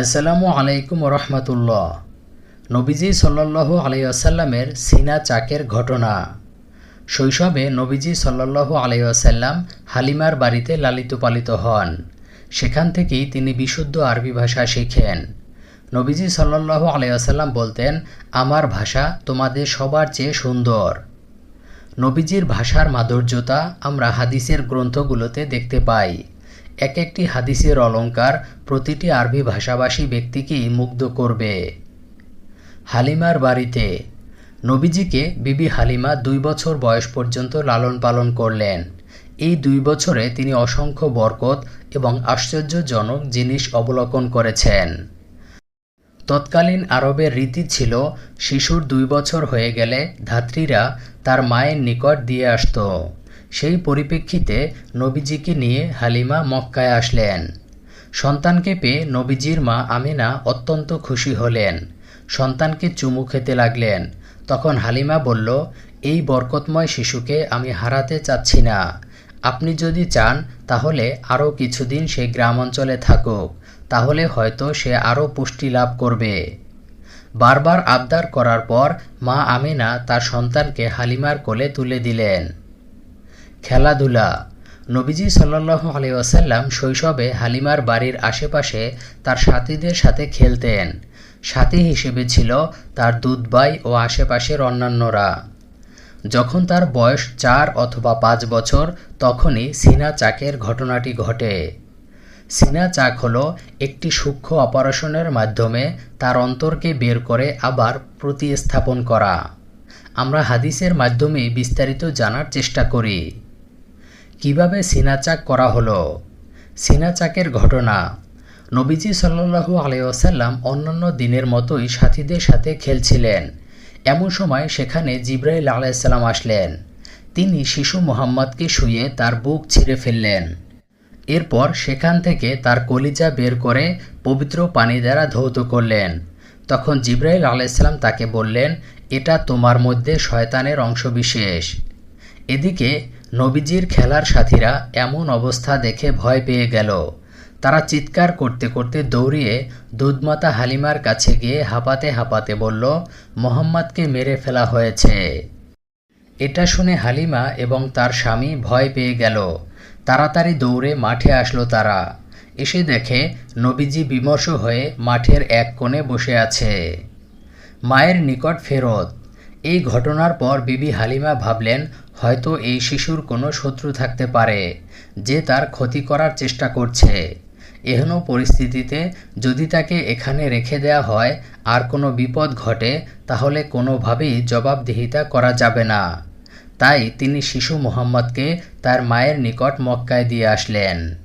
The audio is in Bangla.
আসসালামু আলাইকুম রহমতুল্লাহ নবীজি সাল্লাল্লাহু আলাইসাল্লামের সিনা চাকের ঘটনা। শৈশবে নবীজি সাল্লাল্লাহু আলাইসাল্লাম হালিমার বাড়িতে লালিত পালিত হন। সেখান থেকেই তিনি বিশুদ্ধ আরবি ভাষা শিখেন। নবীজি সাল্লাল্লাহু আলাইসাল্লাম বলতেন, আমার ভাষা তোমাদের সবার চেয়ে সুন্দর। নবীজির ভাষার মাধুর্যতা আমরা হাদিসের গ্রন্থগুলোতে দেখতে পাই। এক একটি হাদিসের অলঙ্কার প্রতিটি আরবি ভাষাভাষী ব্যক্তিকেই মুগ্ধ করবে। হালিমার বাড়িতে নবীজিকে বিবি হালিমা দুই বছর বয়স পর্যন্ত লালন পালন করলেন। এই দুই বছরে তিনি অসংখ্য বরকত এবং আশ্চর্যজনক জিনিস অবলোকন করেছেন। তৎকালীন আরবের রীতি ছিল, শিশুর দুই বছর হয়ে গেলে ধাত্রীরা তার মায়ের নিকট দিয়ে আসত। সেই পরিপ্রেক্ষিতে নবীজিকে নিয়ে হালিমা মক্কায় আসলেন। সন্তানকে পেয়ে নবীজির মা আমিনা অত্যন্ত খুশি হলেন। সন্তানকে চুমু খেতে লাগলেন। তখন হালিমা বলল, এই বরকতময় শিশুকে আমি হারাতে চাচ্ছি না। আপনি যদি চান, তাহলে আরও কিছুদিন সে গ্রাম অঞ্চলে থাকুক। তাহলে হয়তো সে আরও পুষ্টি লাভ করবে। বারবার আবদার করার পর মা আমিনা তার সন্তানকে হালিমার কোলে তুলে দিলেন। খেলাধুলা। নবীজি সাল্লাল্লাহু আলাইহি ওয়াসাল্লাম শৈশবে হালিমার বাড়ির আশেপাশে তার সাথীদের সাথে খেলতেন। সাথী হিসেবে ছিল তার দুধবাই ও আশেপাশের অন্যান্যরা। যখন তার বয়স চার অথবা পাঁচ বছর, তখনই সিনা চাকের ঘটনাটি ঘটে। সিনা চাক হল একটি সূক্ষ্ম অপারেশনের মাধ্যমে তার অন্তরকে বের করে আবার প্রতিস্থাপন করা। আমরা হাদিসের মাধ্যমে বিস্তারিত জানার চেষ্টা করি। কীভাবে সিনাচাক করা হলো? সিনাচাকের ঘটনা। নবীজি সাল্লু আলাইসাল্লাম অন্যান্য দিনের মতোই সাথীদের সাথে খেলছিলেন। এমন সময় সেখানে জিব্রাইল আলাইসাল্লাম আসলেন। তিনি শিশু মোহাম্মদকে শুয়ে তার বুক ছিঁড়ে ফেললেন। এরপর সেখান থেকে তার কলিজা বের করে পবিত্র পানি দ্বারা ধৌত করলেন। তখন জিব্রাইল আলাইসাল্লাম তাকে বললেন, এটা তোমার মধ্যে শয়তানের অংশবিশেষ। এদিকে নবীজির খেলার সাথীরা এমন অবস্থা দেখে ভয় পেয়ে গেল। তারা চিৎকার করতে করতে দৌড়িয়ে দুধমাতা হালিমার কাছে গিয়ে হাঁপাতে হাঁপাতে বলল, মোহাম্মদকে মেরে ফেলা হয়েছে। এটা শুনে হালিমা এবং তার স্বামী ভয় পেয়ে গেল। তাড়াতাড়ি দৌড়ে মাঠে আসলো তারা। এসে দেখে নবীজি বিমর্ষ হয়ে মাঠের এক কোণে বসে আছে। মায়ের নিকট ফেরত। এই ঘটনার পর বিবি হালিমা ভাবলেন, হয়তো এই শিশুর কোনো শত্রু থাকতে পারে, যে তার ক্ষতি করার চেষ্টা করছে। এহেন পরিস্থিতিতে যদি তাকে এখানে রেখে দেয়া হয়, আর কোনো বিপদ ঘটে, তাহলে কোনোভাবেই জবাবদিহিতা করা যাবে না। তাই তিনি শিশু মোহাম্মদকে তার মায়ের নিকট মক্কায় দিয়ে আসলেন।